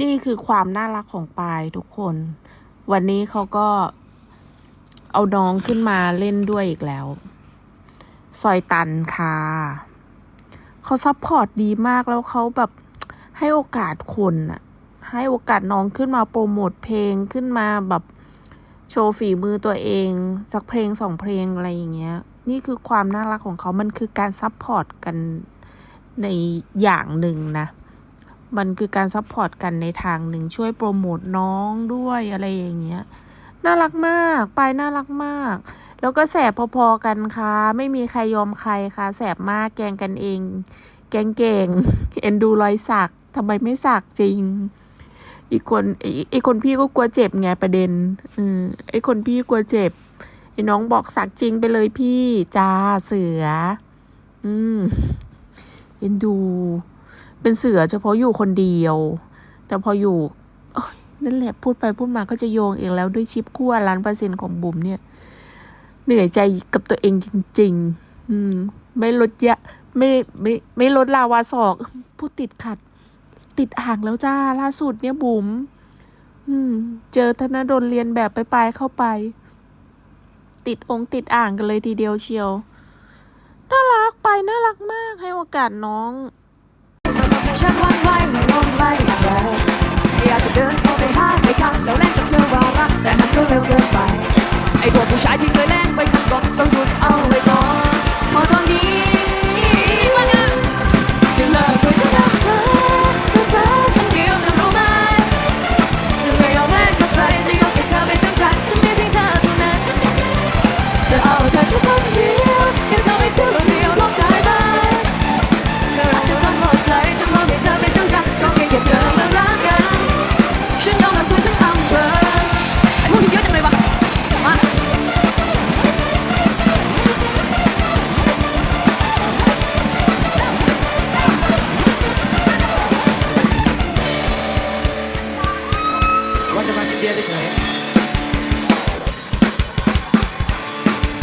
นี่คือความน่ารักของปายทุกคน วันนี้เขาก็เอาน้องขึ้นมาเล่นด้วยอีกแล้ว ซอยตันค่ะ เขาซัพพอร์ตดีมากแล้วเขาแบบให้โอกาสคนอะให้โอกาสน้องขึ้นมาโปรโมทเพลงขึ้นมาแบบโชว์ฝีมือตัวเอง สักเพลงสองเพลงอะไรอย่างเงี้ย นี่คือความน่ารักของเขา มันคือการซัพพอร์ตกันในอย่างหนึ่งนะ มันคือการซัพพอร์ตกันในทางหนึ่งช่วยโปรโมทน้องด้วยอะไรอย่างเงี้ย น่ารักมาก ปายน่ารักมาก แล้วก็แสบพอๆกันค่ะ ไม่มีใครยอมใครค่ะ แสบมากแกงกันเอง แกงเก่ง เอ็นดูรอยสักทำไมไม่สักจริง อีกคนไอ้ไอ้คนพี่ก็กลัวเจ็บไงประเด็นเออไอ้คนพี่กลัวเจ็บไอ้น้องบอกสักจริงไปเลยพี่จ้าเสือ อืมเอ็นดู เป็นเสือเฉพาะอยู่คนเดียว แต่พออยู่นั่นแหละพูดไปพูดมาก็จะโยงเองแล้วด้วยชิปคั่วล้านเปอร์เซ็นต์ของบุ๋มเนี่ย เหนื่อยใจกับตัวเองจริง ๆ อืม ไม่ลดยะ ไม่ไม่ไม่ลดลาวาศอกพูดติดขัด ติดอ่างแล้วจ้าล่าสุดเนี่ยบุ๋มอืม เจอธนดลเรียนแบบไปปลายเข้าไป ติดองค์ติดอ่างกันเลยทีเดียวเชียวน่ารักไปน่ารักมากให้โอกาสน้อง ฉันวันไหวไม่ลงไม่อย่างไรอยากจะเดินเข้าไปหา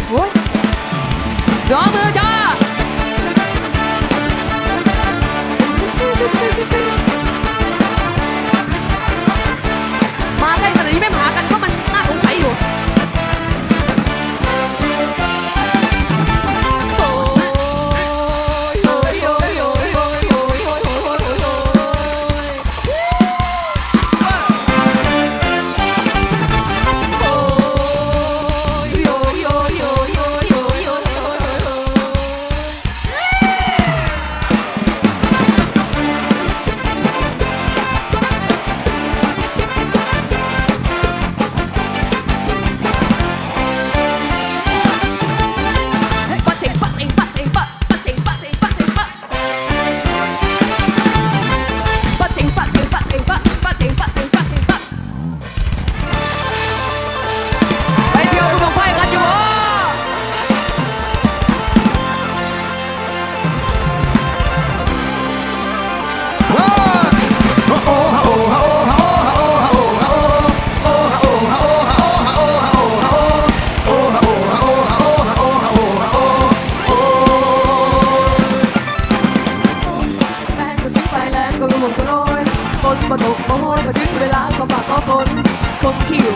What? Summertime!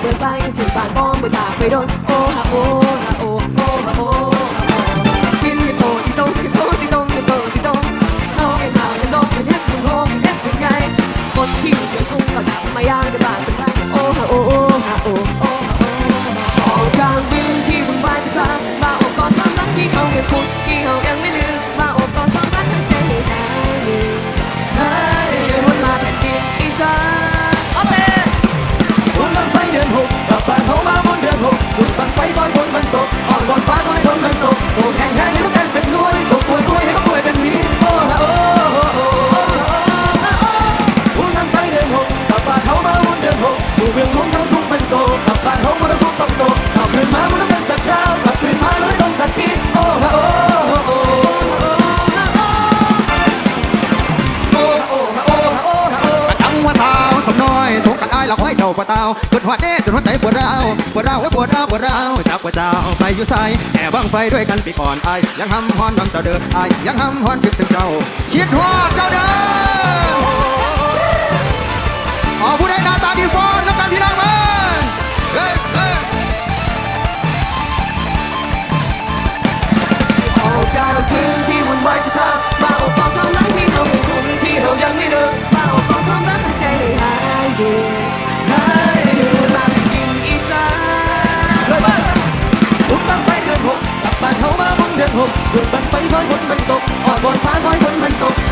เมืองไกลคิดถึงบ้านมองไปตากไปโดนโอฮะโอฮะโอโอฮะโอกินที่โพที่ตรงที่โพที่ตรงที่โพที่ตรงเขาไม่ทางกันโดนเป็นเฮ็ดคุณโฮมเฮ็ดยังไงคนที่อยู่เมืองกรุงก็ทำมาย่างจะบานเป็นไรโอ้ฮะโอ้โอ้ฮะโอ้โอ้ฮะโอ้ออกจากวิวที่วุ่นวายสักครั้งมาโอบกอดความรักที่เขายังคุ้นที่เขาายหลักห้อยเจ้าปะเตาปวดหัวเน้จนหัวใจปวดร้าวปวดร้าวเอ้ยปวดร้าวปวดร้าวจับว่าเจ้าไปอยู่ใสแต่บังไฟด้วยกันปีก่อนอยังห้ำฮอนดังเจ้าเด้ออายยังห้ำฮอนคิดถึงเจ้าคิดฮอดเจ้าเด้อ มาบุญเดือนหกจุดบันไฟคอยฝนมันตกอ่อนบนฟ้าคอยฝนมันตก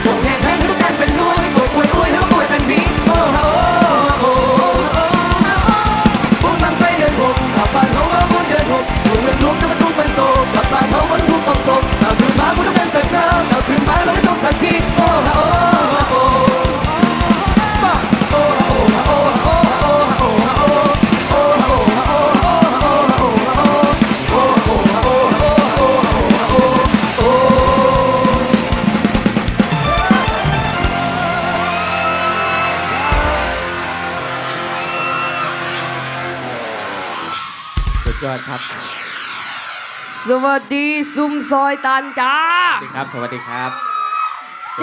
สวัสดีซุมซอยตันจ้าสวัสดีครับ สวัสดีครับ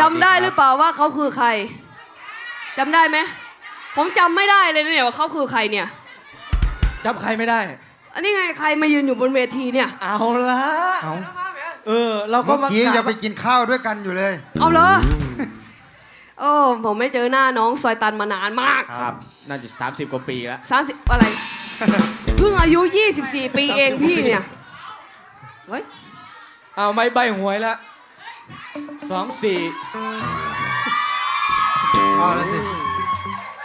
จำได้หรือเปล่าว่าเขาคือใครจำได้ไหมผมจำไม่ได้เลยนะเนี่ยว่าเขาคือใครเนี่ย จำใครไม่ได้ อันนี้ไงใครมายืนอยู่บนเวทีเนี่ยเอาละเอาเออ เราก็เมื่อมากี้กราบจะไปกินข้าวด้วยกันอยู่เลย เอาเลยโอ้ผมไม่เจอหน้าน้องซอยตันมานานมากครับ น่าจะ30 กว่าปีแล้ว30อะไร เพิ่งอายุ 24 ปีเองพี่เนี่ย เฮ้ยเอาไม่ใบหวยละสองสี่เอาละสิ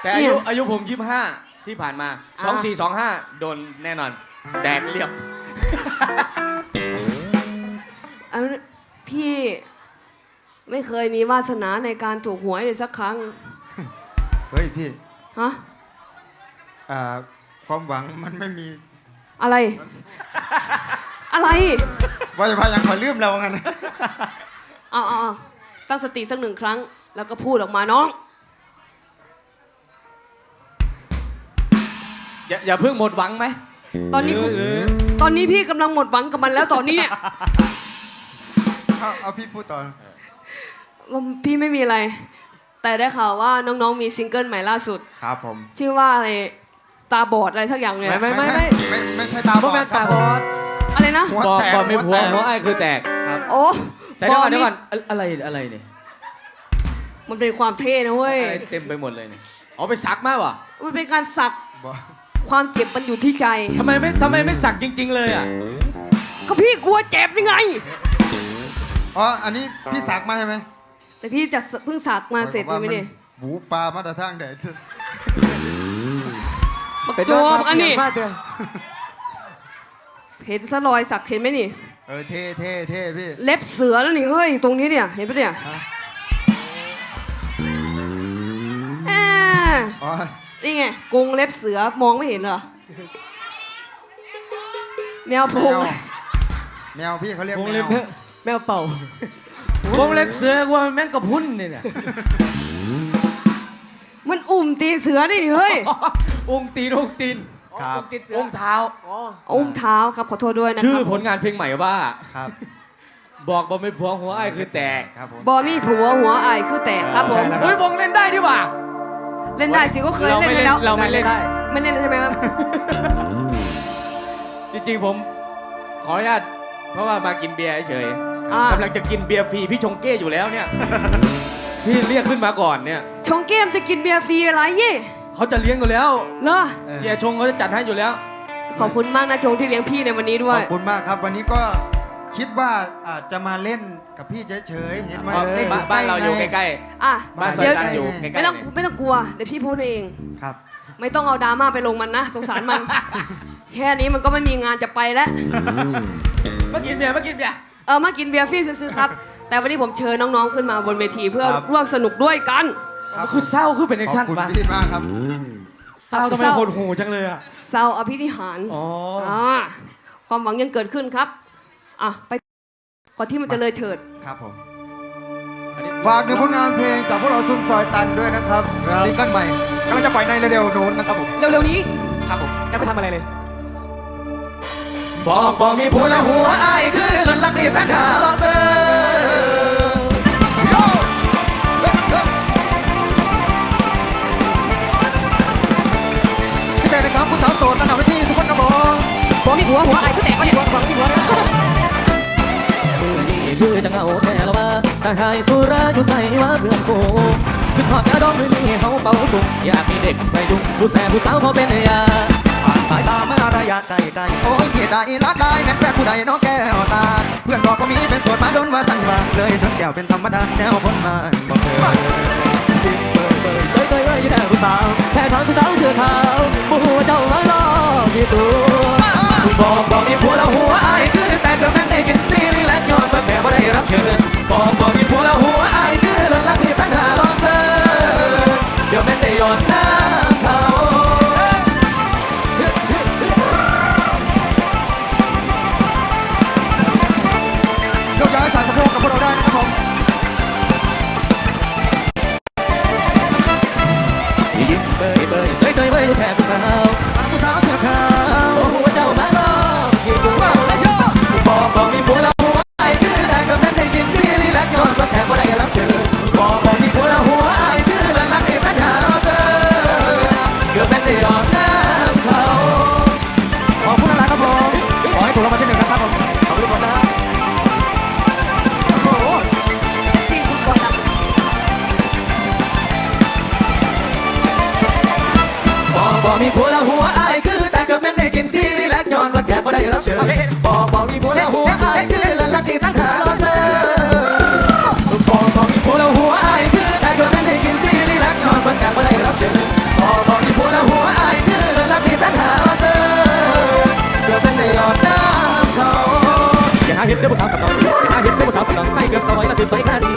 แต่อายุอายุผมยี่ห้าที่ผ่านมาสองสี่สองห้าโดนแน่นอน แดกเรียบอันพี่ไม่เคยมีวาสนาในการถูกหวยเลยสักครั้ง เฮ้ยพี่ฮะ อ่าความหวังมันไม่มี อะไร อะไรว่าจะพายังขอลืมเรางั้นเอาเอาเอาตั้งสติสักหนึ่งครั้ง แล้วก็พูดออกมาน้อง อย่าอย่าเพิ่งหมดหวังไหมตอนนี้หรือหรือตอนนี้พี่กำลังหมดหวังกับมันแล้วตอนนี้เนี่ยเอาเอาพี่พูดต่อว่าพี่ไม่มีอะไร แต่ได้ข่าวว่าน้องๆมีซิงเกิลใหม่ล่าสุด ครับผมชื่อว่าอะไรตาบอดอะไรสักอย่างเนี่ย ไม่ไม่ไม่ ไม่ไม่ใช่ตาบอดครับผม อะไรนะ หัวบอกแตกบอกไม่ผัวแตกหัวไอ้คือแตกครับโอ้แต่เดี๋ยวก่อนบเดี๋ยวนี่ก่อนอะอะไรอะไรเนี่ยมันเป็นความเท่นะเว้ย อะไรเต็มไปหมดเลยเนี่ยเอาไปสักมากวะมันเป็นการสักบอกความเจ็บมันอยู่ที่ใจ ทำไมไม่ทำไมไม่สักจริง ๆ เลยอะก็พี่กลัวเจ็บยังไง อ๋อ อันนี้พี่สักมาใช่ไหมแต่พี่จะเพิ่งสักมาเสร็จเลยไหมเนี่ยหมูปลามาแต่ทางเด็ดบักโจบอันนี้เห็นสลอยสักเห็นไหมนี่ เออเท่เท่เท่พี่เล็บเสือแล้วนี่เฮ้ยตรงนี้เนี่ยเห็นปะเนี่ยฮะแอ่อ๋อนี่ไงกรงเล็บเสือมองไม่เห็นเหรอแมวโพแมงวแมวพี่เขาเรียกวงแมเล็บวแมวเป่าวงเล็บเสือว่าแม่งกระพุ้นเนี่ยมันอุ่มตีนเสือนี่นี่เฮ้ย องค์ตีนองค์ตีน ครับองค์ตีนองค์เท้าอุ้มเท้าครับขอโทษด้วยนะคชื่อรับผลงานเพลงใหม่ว่า ครับ บอกบอกไม่ผัวหัวไอ้คือแตกครับผมบอมี่ผัวหัวไอายคือแตกครับผมเฮ้ยวงเล่นได้ดีว่าเล่นได้สิก็เคยเล่นไปแล้วเราไม่เล่นไม่เล่นแล้วใช่ไหมครับ จริงๆผมขออนุญาตเพราะว่ามากินเบียร์เฉยอ่าๆกำลังจะกินเบียร์ฟรีพี่ชงเก้อยู่แล้วเนี่ยพี่เรียกขึ้นมาก่อนเนี่ย ชงเกมจะกินเบียร์ฟรีอะไรยี่ เขาจะเลี้ยงอยู่แล้ว เหรอเสียชงเขาจะจัดให้อยู่แล้ว ขอบคุณมากนะชงที่เลี้ยงพี่ในวันนี้ด้ขวอยบคุณมากครับ วันนี้ก็คิดว่าอาจจะมาเล่นกับพี่เฉยๆเห็นไหมเพราะเล่นบ้านบ้านเราอยู่ใกล้อะๆ บ้านซอยเดี๋ยวตันอยู่ใกล้ๆไม่ต้องเนี่ยไม่ต้องกลัว เดี๋ยวพี่พูดเองครับ ไม่ต้องเอาดราม่าไปลงมันนะ สงสารมัน แค่นี้มันก็ไม่มีงานจะไปแล้ว มากินเบียร์มากินเบียร์ เออมากินเบียร์ฟรีซื้อๆครับ แต่วันนี้ผมเชิญน้องๆขึ้นมาบนเวทีเพื่อครับ ร่วมสนุกด้วยกัน ครับ คือเศร้าคือเป็นแอคขอชั่บนคุณปะพี่มากครับ เศร้าทำไมเศร้าโหดหูจังเลยอะ เศร้าอภินิหารอ๋ออ่าความหวังยังเกิดขึ้นครับ อะ ไปก่อนที่มันจะเลยเถิด ครับผมอันนี้ฝากหนึ่งผลงานเพลงจากพวกเราซุ่มซอยตันด้วยนะครับ ซิงเกิลใหม่กำลังจะปล่อยในเร็วๆนู้นนะครับผมเร็วๆนี้ ครับผม ยังไม่ทำอะไรเลย บอกบอกมีผัวแล้วหัวไอ้ายคือคนรักดีแฟนหาลอเซอร์ ผัววัวหัวไอ้ก็แตกก็เนี่ยผัวมีผัวมือนี้คือจังเอาแท้ละว่าสหายสุราอยู่ใส่ว่าเพื่อนโคขึ้นหอบยาดองมือนี้เฮาเป่าตุกอยากมีเด็กไปดุงผู้แสบผู้สาวเขาเป็นยาผ่านสายตาเมื่อระยะใกล้ๆโอ้ยเกียใจรักได้แม่แฟนผู้ใดน้องแก้วตา เพื่อนบอกว่ามีเป็นโสดมาโดนว่าสั่นว่าเลยชนแก้วเป็นธรรมดาแนวคนมาบอกเคยเคยเคยเคยอยู่แน่ผู้สาวแค่ทางผู้สาวเสื้อขาวผู้หัวเจ้ามาล้อที่ตัว บอกบอกมีผัวแล้วหัวอายคือแต่ก็แม่นได้กินซีรีส์และย้อนเพื่อแม่บ่ได้รับเชิญบอกบอกมีผัวแล้วหัวอายคือ ผัวล้วหัวอายคือแต่ก็แม่นได้กินซีรีและย้อนว่าแค่บ่ได้รับเชิญบอกบอกมีผัวล้วหัวอายคือเลิกลักมีปัญหาลองเซอบอกบอกมีผัวล้วหัวอายคือแต่ก็แม่นได้กินซีรีและย้อนว่าแค่บ่ได้รับเชิญบอกบอกมีผัวล้วหัวอายคือเลิกลักมีปัญหาลองเซอเกือบแม่นได้ยอนน้ำเขาอย่าหาเห็นเรื่องผู้สาวสับน้องอย่าหาเห็นเรื่องผู้สาวสับน้องไม่เกินสอยและถือสอยค่าดี